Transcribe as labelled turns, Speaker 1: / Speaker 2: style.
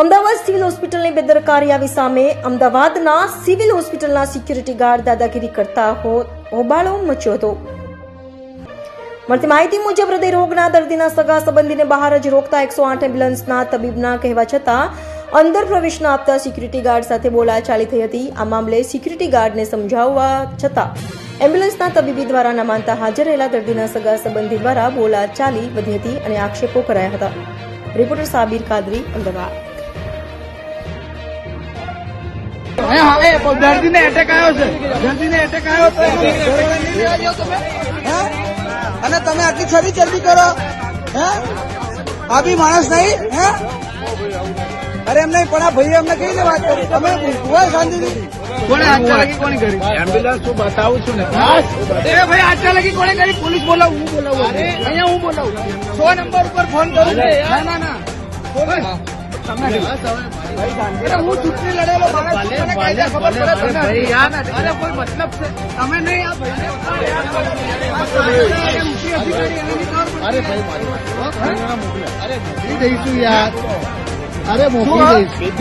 Speaker 1: Ahmedabad civil હોસ્પિટલની બેદરકારી આવી સામે અમદાવાદના સિવિલ હોસ્પિટલના સિક્યુરિટી ગાર્ડ દાદાગીરી કરતા હોબાળો મચ્યો હતો. મળતી માહિતી મુજબ હૃદય રોગના દર્દીના સગા સંબંધીને બહાર જ રોકતા એકસો આઠ એમ્બ્યુલન્સના તબીબના કહેવા છતાં અંદર પ્રવેશ ન આપતા સિક્યુરિટી ગાર્ડ સાથે બોલાચાલી થઈ હતી. આ મામલે સિક્યુરિટી ગાર્ડને સમજાવવા છતાં એમ્બ્યુલન્સના તબીબી દ્વારા ન માનતા હાજર રહેલા દર્દીના સગા સંબંધી દ્વારા બોલાચાલી વધી હતી અને આક્ષેપો કરાયા હતા. રિપોર્ટર સાબિર કાદરી, અમદાવાદ.
Speaker 2: દર્દીને એટેક આવ્યો છે. દર્દીને એટેક આવ્યો તો એનો લઈ આવ્યો તમે? હે? અને તમે આટલી છરી ચરબી કરો? હે? આ બી માણસ નહીં? હે? અરે એમ નહીં પણ આ ભાઈ અમને કઈ ને વાત કરી? તમે હોય શાંતિથી કોણે આચા લગી કોની કરી?
Speaker 3: એમ્બ્યુલન્સ હું બતાવું છું ને.
Speaker 2: એ ભાઈ આચા લગી કોણે કરી? પોલીસ બોલાવું હું બોલાવું. અહીંયા હું બોલાવું. સો નંબર ઉપર ફોન કરું ના ના ના. હું ચૂંટણી લડેલો કોઈ મતલબ છે? તમે નહીં આ
Speaker 3: ભાઈ અરે મોકલી દઈશું યાર. અરે મોકલી દઈશું.